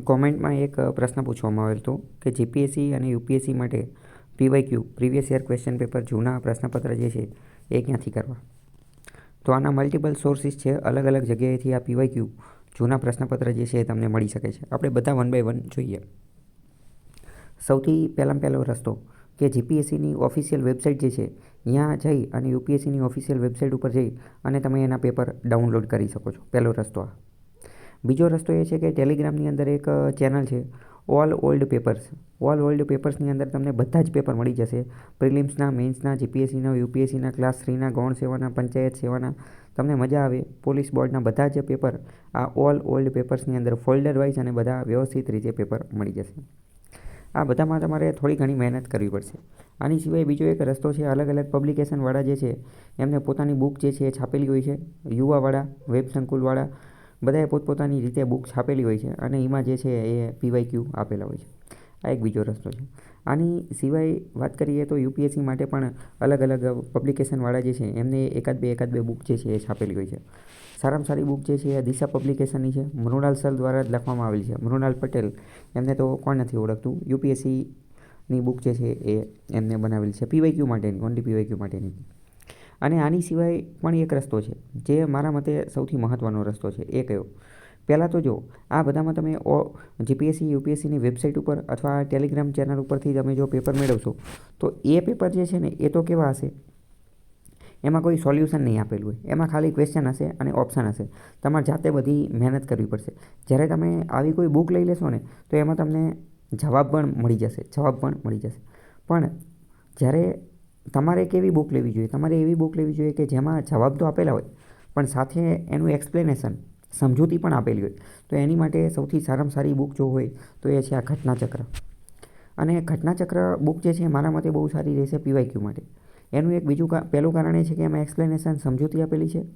કોમેન્ટમાં એક પ્રશ્ન પૂછવામાં આવેલ હતો કે જીપીએસસી અને યુપીએસસી માટે PYQ previous year question paper જૂના પ્રશ્નપત્ર જે છે એ ક્યાંથી કરવા? તો આના મલ્ટિપલ સોર્સિસ છે, અલગ અલગ જગ્યાએથી આ પીવાયક્યુ જૂના પ્રશ્નપત્ર જે છે એ તમને મળી શકે છે. આપણે બધા વન બાય વન જોઈએ. સૌથી પહેલાં પહેલો રસ્તો કે જીપીએસસીની ઓફિશિયલ વેબસાઇટ જે છે ત્યાં જઈ અને યુપીએસસીની ઓફિશિયલ વેબસાઇટ ઉપર જઈ અને તમે એના પેપર ડાઉનલોડ કરી શકો છો. પહેલો રસ્તો આ. બીજો રસ્તો એ છે કે ટેલિગ્રામની અંદર એક ચેનલ છે all old papers all old પેપર્સની અંદર તમને બધા જ પેપર મળી જશે. પ્રિલિમ્સના મેન્સના જીપીએસસીના યુપીએસસીના ક્લાસ થ્રીના ગૌણ સેવાના પંચાયત સેવાના તમને મજા આવે. પોલીસ બોર્ડના બધા જ પેપર આ ઓલ ઓલ્ડ પેપર્સની અંદર ફોલ્ડર વાઇઝ અને બધા વ્યવસ્થિત રીતે પેપર મળી જશે. આ બધામાં તમારે થોડી ઘણી મહેનત કરવી પડશે. આની સિવાય બીજો એક રસ્તો છે, અલગ અલગ પબ્લિકેશનવાળા જે છે, એમને પોતાની બુક જે છે એ છાપેલી હોય છે. યુવાવાળા, વેબ સંકુલવાળા બધાએ પોતપોતાની રીતે બુક છાપેલી હોય છે અને એમાં જે છે એ પીવાય ક્યુ આપેલા હોય છે. આ એક બીજો રસ્તો છે. આની સિવાય વાત કરીએ તો યુપીએસસી માટે પણ અલગ અલગ પબ્લિકેશનવાળા જે છે એમને એકાદ બે એકાદ બે બુક જે છે એ છાપેલી હોય છે. સારામાં સારી બુક જે છે એ દિશા પબ્લિકેશનની છે. મૃણાલ સર દ્વારા જ લખવામાં આવેલી છે. મૃણાલ પટેલ એમને તો કોણ નથી ઓળખતું? યુપીએસસીની બુક જે છે એ એમને બનાવેલી છે. પીવાય ક્યુ માટેની ઓનલી પીવાય ક્યુ માટેની અને આની સિવાય પણ એક રસ્તો છે, જે મારા મતે સૌથી મહત્ત્વનો રસ્તો છે, એ કયો? પહેલાં તો જો, આ બધામાં તમે ઓ જીપીએસસી યુપીએસસીની વેબસાઇટ ઉપર અથવા ટેલિગ્રામ ચેનલ ઉપરથી તમે જો પેપર મેળવશો, તો એ પેપર જે છે ને, એ તો કેવા હશે? એમાં કોઈ સોલ્યુશન નહીં આપેલું હોય. એમાં ખાલી ક્વેશ્ચન હશે અને ઓપ્શન હશે. તમારે જાતે બધી મહેનત કરવી પડશે. જ્યારે તમે આવી કોઈ બુક લઈ લેશો ને, તો એમાં તમને જવાબ પણ મળી જશે, જવાબ પણ મળી જશે. પણ જ્યારે તમારે એક એવી બુક લેવી જોઈએ. તમારે એવી બુક લેવી જોઈએ કે જેમાં જવાબ તો આપેલા હોય, પણ સાથે એનું એક્સપ્લેનેશન સમજૂતી પણ આપેલી હોય. તો એની માટે સૌથી સારામાં સારી બુક જો હોય, તો એ છે આ ઘટનાચક્ર. અને ઘટનાચક્ર બુક જે છે, મારા મતે બહુ સારી રહેશે પીવાયક્યુ માટે. એનું એક બીજું પહેલું કારણ એ છે કે એમાં એક્સપ્લેનેશન સમજૂતી આપેલી છે.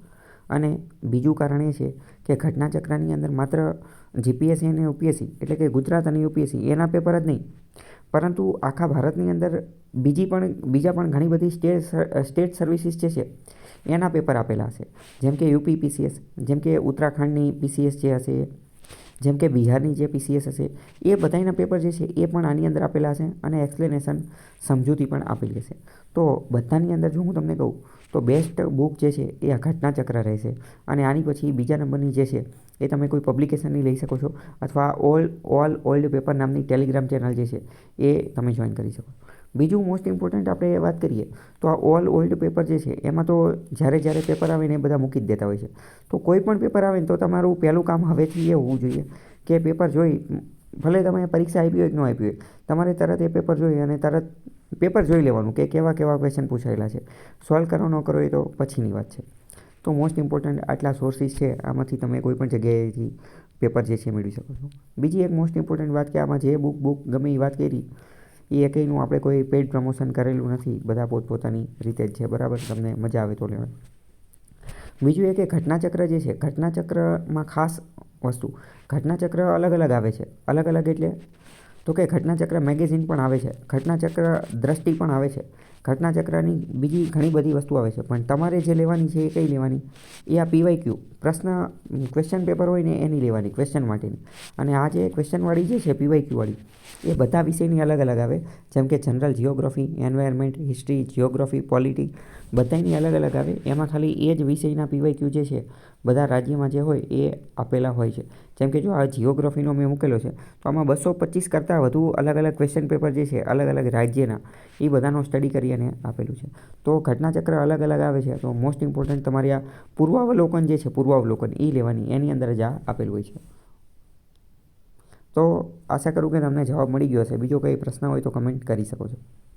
અને બીજું કારણ એ છે કે ઘટનાચક્રની અંદર માત્ર જીપીએસસી અને યુપીએસસી એટલે કે ગુજરાત અને યુપીએસસી એના પેપર જ નહીં. પરંતુ આખા ભારતની અંદર બીજી પણ, બીજા પણ ઘણી બધી સ્ટેટ સ્ટેટ સર્વિસીસ જે છે, એના પેપર આપેલા હશે જેમ કે યુપી પીસીએસ જેમ કે ઉત્તરાખંડની પીસીએસ જે હશે, જેમ કે બિહારની જે પીસીએસ હશે, એ બધાના પેપર જે છે, એ પણ આની અંદર આપેલા હશે અને એક્સપ્લેનેશન સમજૂતી પણ આપેલી હશે. તો બધાની અંદર જો હું તમને કહું તો બેસ્ટ બુક જે છે એ આ ઘટનાચક્ર રહેશે. અને આની પછી બીજા નંબરની જે છે એ તમે કોઈ પબ્લિકેશનની લઈ શકો છો અથવા ઓલ ઓલ ઓલ્ડ પેપર નામની ટેલિગ્રામ ચેનલ જે છે એ તમે જોઈન કરી શકો. બીજું મોસ્ટ ઇમ્પોર્ટન્ટ આપણે વાત કરીએ તો આ ઓલ ઓલ્ડ પેપર જે છે એમાં તો જ્યારે જ્યારે પેપર આવે ને એ બધા મૂકી જ દેતા હોય છે. તો કોઈ પણ પેપર આવે ને તો તમારું પહેલું કામ હવેથી એ હોવું જોઈએ કે પેપર જોઈ ભલે તમે પરીક્ષા આપી હોય કે ન આપી હોય, તમારે તરત એ પેપર જોઈ અને તરત પેપર જોઈ લેવાનું કે કેવા કેવા ક્વેશ્ચન પૂછાયેલા છે. સોલ્વ કરો ન કરો એ તો પછીની વાત છે. તો મોસ્ટ ઇમ્પોર્ટન્ટ આટલા સોર્સિસ છે, આમાંથી તમે કોઈ પણ જગ્યાએથી પેપર જે છે મેળવી શકો છો. બીજી એક મોસ્ટ ઇમ્પોર્ટન્ટ વાત કે આમાં જે બુક બુક ગમે એ વાત કરી, એ એકઈનું આપણે કોઈ પેડ પ્રમોશન કરેલું નથી, બધા પોતપોતાની રીતે જ છે, બરાબર? તમને મજા આવે તો લેવાની. બીજું એ કે ઘટનાચક્ર જે છે, ઘટનાચક્રમાં ખાસ વસ્તુ. ઘટનાચક્ર અલગ અલગ આવે છે. અલગ અલગ એટલે તો કે ઘટનાચક્ર મેગેઝિન પણ આવે છે, ઘટનાચક્ર દ્રષ્ટિ પણ આવે છે, ઘટનાચક્રની બીજી ઘણી બધી વસ્તુ આવે છે. પણ તમારે જે લેવાની છે એ કઈ લેવાની? એ આ પીવાય ક્યુ. પ્રશ્ન ક્વેશ્ચન પેપર હોય ને એની લેવાની ક્વેશ્ચન માટેની. અને આ જે ક્વેશ્ચનવાળી જે છે પીવાય ક્યુવાળી એ બધા વિષયની અલગ અલગ આવે. જેમ કે general geography environment history geography polity બધાની અલગ અલગ આવે. એમાં ખાલી એ જ વિષયના પીવાય ક્યુ જે છે, બધા રાજ્યમાં જે હોય એ આપેલા હોય છે. જેમ કે જો આ જિયોગ્રાફીનો મેં મૂકેલો છે, તો આમાં બસો પચીસ કરતાં વધુ અલગ અલગ ક્વેશ્ચન પેપર જે છે અલગ અલગ રાજ્યના, એ બધાનો સ્ટડી કરી અને આપેલું છે. તો ઘટનાચક્ર અલગ અલગ આવે છે, તો મોસ્ટ ઇમ્પોર્ટન્ટ તમારી આ પૂર્વાવલોકન જે છે, પૂર્વાવલોકન, એ લેવાની, એની અંદર જ આ આપેલું હોય છે. તો આશા કરું કે તમને જવાબ મળી ગયો હશે. બીજો કંઈ પ્રશ્ન હોય તો કમેન્ટ કરી શકો છો.